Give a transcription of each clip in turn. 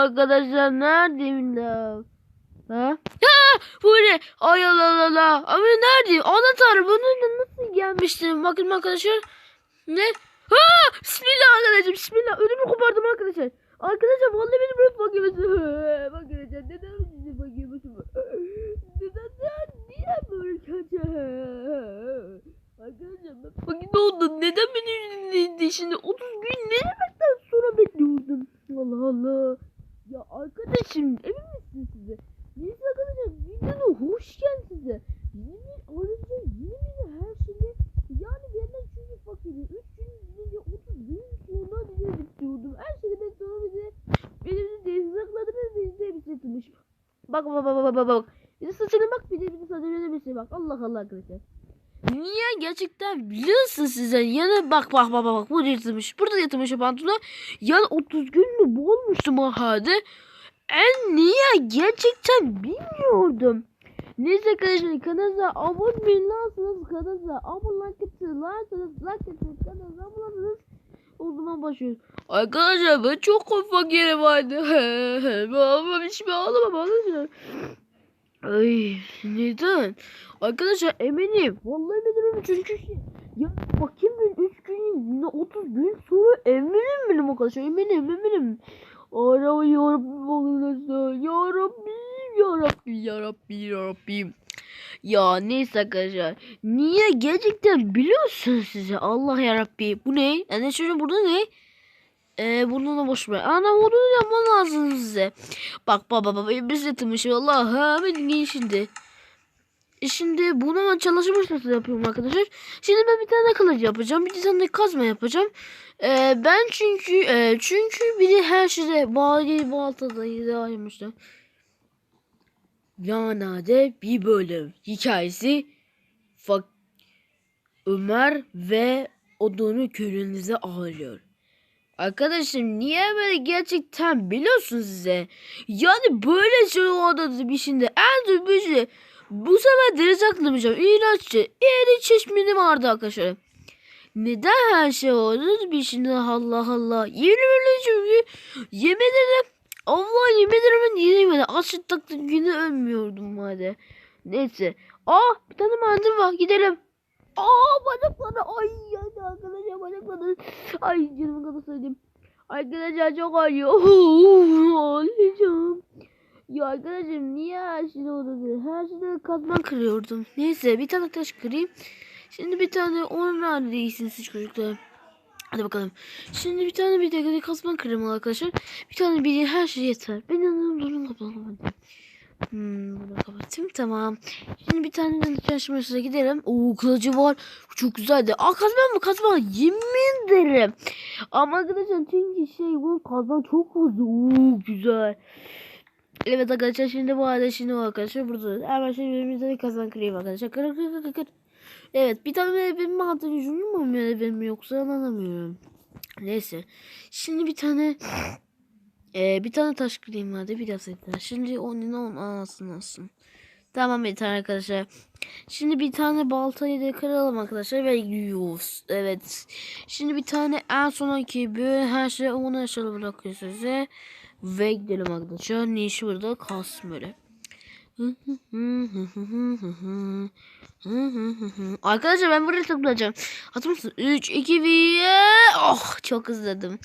arkadaşlar. Neredeyim la? Ha? Ya bu ne? Ay Allah Allah Allah. Ama neredeyim? Anahtar bunu nasıl gelmiştim? Bakın arkadaşlar. Ne? Ha! Bismillah arkadaşlar. Bismillah. Ödümü kopardım arkadaşlar. Arkadaşlar vallahi beni bırak bakıyorsun. Bakın neden sizi bakıyorsun? Neden niye böyle kötü? Arkadaşlar bakın ne oldu? Neden beni şimdi? 30 gün ne demekten sonra bekliyordum? Allah Allah. Arkadaşım emin misin size? Neyse arkadaşlar videona hoş geldin size. Yeni bir aracı, yeni bir her şeyi. Yani bir yandan çünkü fakiri. 3 gün bize 30 gün sonra bize bekliyordum. Her şeyden sonra bize bizi desteklediniz ve bize bir şey. Bak bak bak bak bak bak. Bir de saçına bak bir de bir de saçına bir şey bak. Allah Allah arkadaşlar. Niye gerçekten biliyorsun size yani bak bak bak bak burada yatırmış burada yatırmış pantolon yani 30 gün mü bu olmuştu bu halde en niye gerçekten bilmiyordum neyse arkadaşlar kanalımıza abone olursanız kanalımıza abone like atırlarsanız like atırsanız kanalımıza abone olursanız o zaman başlıyoruz arkadaşlar ben çok fakirim vardı ama hiçbir ağlamam arkadaşlar Ay neden? Arkadaşlar eminim. Vallahi eminim çünkü şey. Ya bakayım ben 3 gün 30 gün sonra eminim benim arkadaşlar eminim eminim. Ara yarabbim arkadaşlar yarabbim yarabbim yarabbim yarabbim. Ya neyse arkadaşlar. Niye gerçekten biliyorsun size Allah yarabbi. Bu ne? Yani şöyle burada ne? Ee, bunu da boş ver. Ana bunu yapman lazım size. Bak baba baba biz yatırmış Allah ha ben giyin şimdi. E şimdi bunu ben çalışmış nasıl yapıyorum arkadaşlar. Şimdi ben bir tane kılıç yapacağım. Bir tane kazma yapacağım. Ee, ben çünkü e, çünkü bir de her şeyde bağlı baltada yaymıştı. Yanade bir bölüm hikayesi Fak Ömer ve odunu köyünüze ağlıyor. Arkadaşım niye böyle gerçekten biliyorsun size? Yani böyle şey oldu bir şimdi en bir şey. Bu sefer deniz aklamayacağım. İğrenççe. İğrenç çeşmini vardı arkadaşlar. Neden her şey bir şimdi Allah Allah. Yemin çünkü yemin ederim Allah yemin ederim ben yemin Açlık taktı günü ölmüyordum hadi. Neyse. Aa bir tane mandır var gidelim. Aa bacakları ay yani arkadaşlar bacakları. Ay canım kadar söyleyeyim. Arkadaşlar çok acıyor. Ağlayacağım. Ya arkadaşım niye her şey oldu? Her şeyde katman kırıyordum. Neyse bir tane taş kırayım. Şimdi bir tane onun neredeyisiniz siz çocuklar? Hadi bakalım. Şimdi bir tane bir de kasman kırayım arkadaşlar. Bir tane bir her şey yeter. Ben anladım durun kapatalım. Hmm, bunu kapatayım tamam. Şimdi bir tane de çalışmasına gidelim. Oo kılıcı var. Çok güzeldi. Aa kazma mı kazma? Yemin ederim. Ama arkadaşlar çünkü şey bu kazma çok fazla. Oo güzel. Evet arkadaşlar şimdi bu arada şimdi arkadaşlar burada. Hemen şimdi birbirimize bir kazan kırayım arkadaşlar. Kır kır kır kır. Evet bir tane benim mi altı gücüm mu ya benim yoksa anlamıyorum. Neyse. Şimdi bir tane ee, bir tane taş kırayım hadi bir daha Şimdi onun on anasını alsın. Tamam yeter arkadaşlar. Şimdi bir tane baltayı da kıralım arkadaşlar ve yiyoruz. Evet. Şimdi bir tane en sonraki böyle her şey onu aşağı bırakıyor size. Ve gidelim arkadaşlar. Ne işi burada kalsın böyle. Arkadaşlar ben buraya tıklayacağım. Hatır mısın? 3, 2, 1. Oh çok hızladım.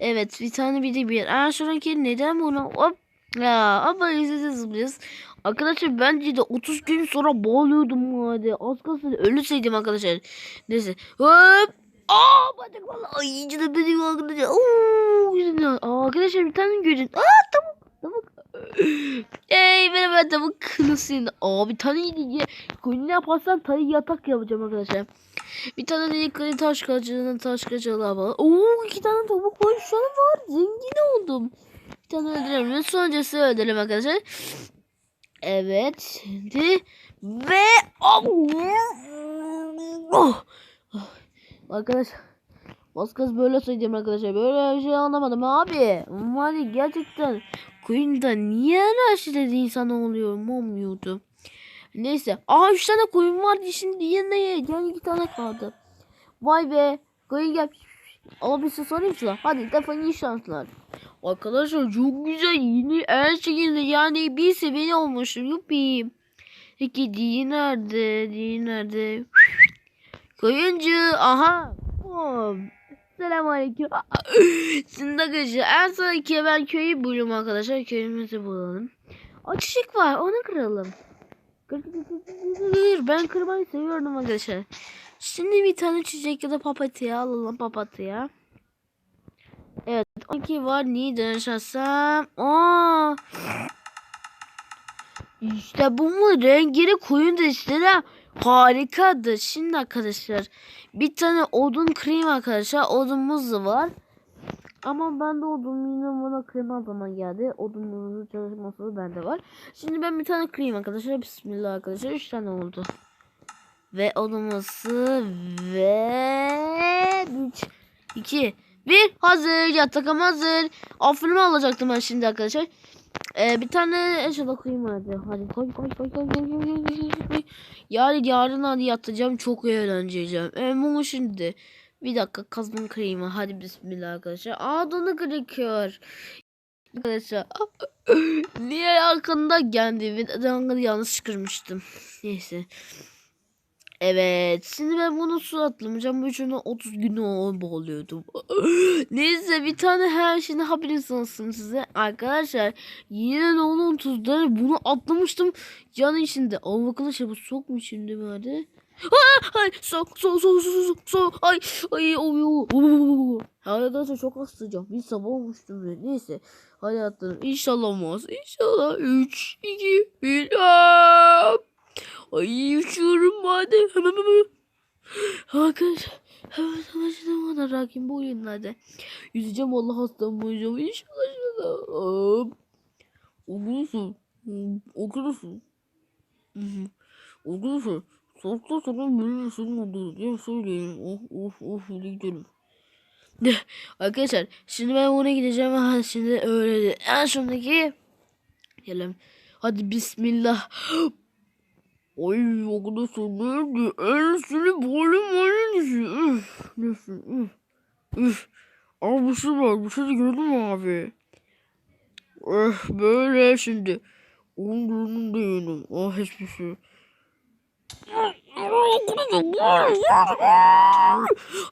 Evet bir tane bir de bir. Aa şuradaki neden bunu hop. Ya ama izleyeceğiz zıplıyoruz. Arkadaşlar bence de 30 gün sonra boğuluyordum hadi. Az kalsın ölüseydim arkadaşlar. Neyse. Hop. Aa bacak valla. Ay iyice de benim arkadaşlar. Oo. Aa, arkadaşlar bir tane görün. Aa. Ey tavuk. Nasılsın? Aa bir tane yedi. Koyunu yaparsan tayı yatak yapacağım arkadaşlar. Bir tane de yukarı taş kaçırın taş kaçırlar var. Oo iki tane tavuk var şu an var. Zengin oldum. Bir tane öldürelim. Ve sonuncası öldürelim arkadaşlar. Evet. Şimdi ve oh. Oh. Arkadaşlar Maskaz böyle söyleyeceğim arkadaşlar. Böyle bir şey anlamadım abi. Mali gerçekten Queen'da niye her şeyde insan oluyor olmuyordu. Neyse. Aa 3 tane koyun vardı şimdi yerine yani 2 tane kaldı. Vay be. Koyun gel. Ama bir şey sorayım sana. Hadi defol iyi şanslar. Arkadaşlar çok güzel yeni her şekilde yani bir seviye olmuşum yuppi. Peki Dee nerede? Dee nerede? Koyuncu aha. Oh. Selamünaleyküm. Şimdi arkadaşlar en sonraki ben köyü buluyorum arkadaşlar. Köyümüzü bulalım. O çiçek var onu kıralım. Kır, kır, kır, kır, kır, kır. Ben kırmayı seviyorum arkadaşlar. Şimdi bir tane çiçek ya da papatya alalım papatya. Evet 12 var niye dönüşersem. Aa. İşte bu mu rengini koyun da işte de harikadır. Şimdi arkadaşlar bir tane odun kırayım arkadaşlar. Odunumuz da var. Ama ben de odun yine bana kırma zaman geldi. Odunumuzun çalışması bende var. Şimdi ben bir tane kırayım arkadaşlar. Bismillah arkadaşlar. 3 tane oldu. Ve odunumuzu ve 3 2 1 hazır yatak hazır. Aferin alacaktım ben şimdi arkadaşlar. Ee, bir tane eşya koyayım hadi. Hadi koy koy koy koy koy koy koy koy koy. Yarın yarın hadi yatacağım çok eğleneceğim. Ee, mumu şimdi. Bir dakika kazmanı kırayım. Hadi bismillah arkadaşlar. Aa donu kırıkıyor. Arkadaşlar. Niye yakında geldi? Ben yanlış kırmıştım. Neyse. Evet. Şimdi ben bunu su atlamayacağım. Bu üçüne 30 gün boğuluyordum. Neyse bir tane her şeyini haberiniz size. Arkadaşlar yine onun tuzları bunu atlamıştım. Canı içinde. Arkadaşlar bu sok mu şimdi böyle? Aa, ay sok sok sok sok sok sok ay ay oy oy Arkadaşlar çok hastayacağım. Bir sabah olmuştum böyle. Neyse. Hadi atladım. İnşallah olmaz. İnşallah. 3 2 1 Ay uçuyorum hadi. Hemen hemen. Arkadaşlar. Hemen savaşına kadar rakim bu oyunlarda. Yüzeceğim Allah hastam boyayacağım. İnşallah inşallah. Hop. Okursun. Okursun. Okursun. Sokta sana benim senin oldu diye söyleyeyim. Of of of hadi gidelim. Arkadaşlar şimdi ben ona gideceğim. Ha, şimdi öyle en sondaki Gelelim. Hadi bismillah. Ay arkadaşlar nerede? En seni boğulayım aynısı. Üf. Neyse. Üf. Üf. Aa bir şey var. Bir şey gördün mü abi? Eh böyle şimdi. Onun durumunda yedim. Ah hiçbir şey.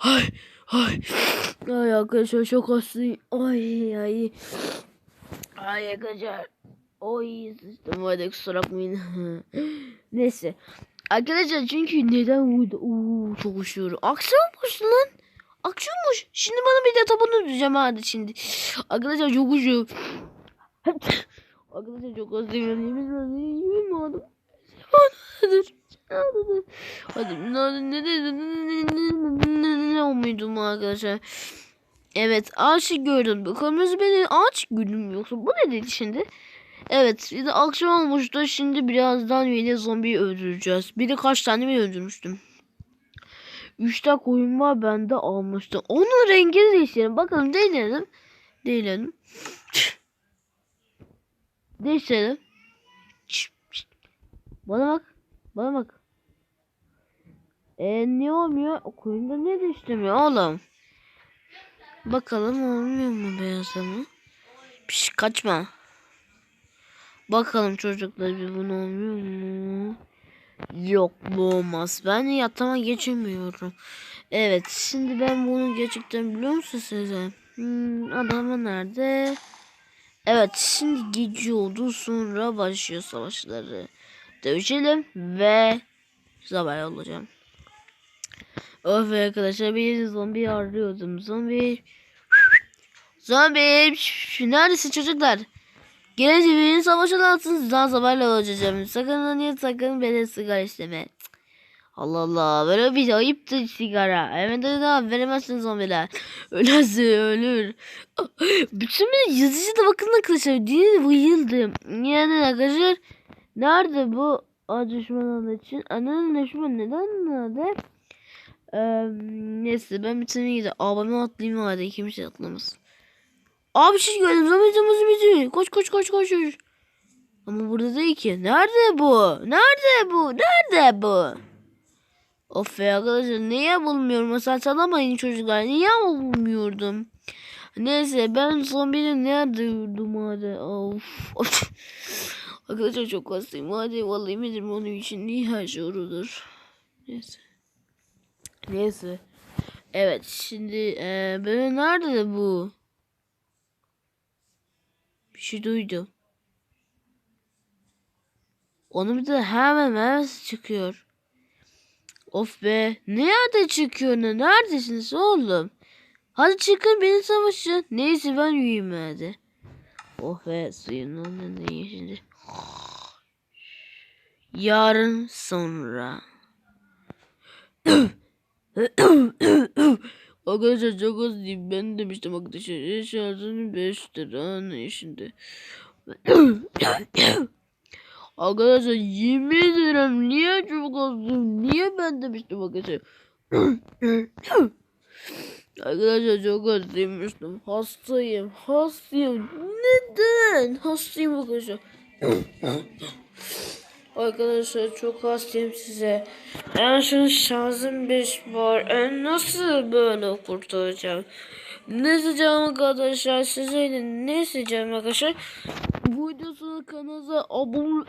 Ay ay. Ay arkadaşlar çok hastayım. Ay ay. Ay arkadaşlar. Oy sıçtım hadi kusura bakmayın. Neyse. Arkadaşlar çünkü neden uyudu? Oo, çok üşüyorum. Akşammış lan. Akşammış. Şimdi bana bir de tabanı düzeceğim hadi şimdi. Arkadaşlar çok üşüyorum. Arkadaşlar çok hastayım. Yemin ederim. Yemin ederim. Dur. Hadi ne ne ne olmuydum arkadaşlar. Evet ağaç gördüm. Bakalım beni ağaç gördüm yoksa bu ne dedi şimdi? Evet de akşam olmuştu. Şimdi birazdan yine zombiyi öldüreceğiz. Bir de kaç tane mi öldürmüştüm? Üçte koyun var bende almıştım. Onun rengini değiştirelim. Bakalım deneyelim. Deneyelim. Değiştirelim. Bana bak. Bana bak. E ne olmuyor? Koyunda ne değiştirmiyor oğlum? Bakalım olmuyor mu beyaz mı? Piş kaçma. Bakalım çocuklar bir bunu olmuyor mu? Yok bu olmaz. Ben yatama geçemiyorum. Evet şimdi ben bunu gerçekten biliyor musun size? Hmm, adamı nerede? Evet şimdi gece oldu sonra başlıyor savaşları. Dövüşelim ve sabah olacağım. Of arkadaşlar bir zombi arıyordum. Zombi. Zombi. Neredesin çocuklar? Gelin birinin savaşını atsın. Daha sabahla olacağım. Sakın niye sakın beni sigara isteme. Allah Allah böyle bir ayıptır sigara. Hemen de daha veremezsin zombiler. Ölürse ölür. Bütün bir yazıcı da bakın arkadaşlar. Değil bayıldım. Yani arkadaşlar. Nerede bu a düşman için? Ananın düşman neden nerede? Ee, neyse ben tane gideyim. Abime atlayayım hadi kimse atlamasın. Abi şey gördüm zombi zombi zombi. Koş koş koş koş. koş. Ama burada değil ki. Nerede bu? Nerede bu? Nerede bu? Of be arkadaşlar niye bulmuyorum? Mesela çalamayın çocuklar. Niye bulmuyordum? Neyse ben son biri nerede yurdum hadi. Of. of. arkadaşlar çok hastayım. Hadi vallahi bilirim onun için iyi her şey olur. Neyse. Neyse. Evet şimdi eee böyle nerede bu? Bir şey duydum. Onun bir de hemen hemen çıkıyor. Of be. Nerede çıkıyor ne? Neredesiniz oğlum? Hadi çıkın beni savaşın. Neyse ben uyuyayım hadi. Oh be suyun onun ne şimdi. Yarın sonra. Arkadaşlar çok az değil. Ben demiştim arkadaşlar. Şarjını 5 lira ne şimdi. Arkadaşlar yemin ederim niye çok azım? Niye ben demiştim arkadaşlar? arkadaşlar çok az demiştim. Hastayım. Hastayım. Neden? Hastayım arkadaşlar. Arkadaşlar çok hastayım size. En son şarjım 5 var. En nasıl böyle kurtulacağım? Ne diyeceğim arkadaşlar size ne diyeceğim arkadaşlar? Bu videosunu kanalına abone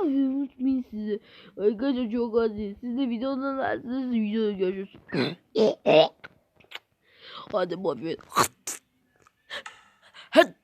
unutmayın size. Arkadaşlar çok değil. Siz de videodan verseniz videoda görüşürüz. Hadi bay. Hadi.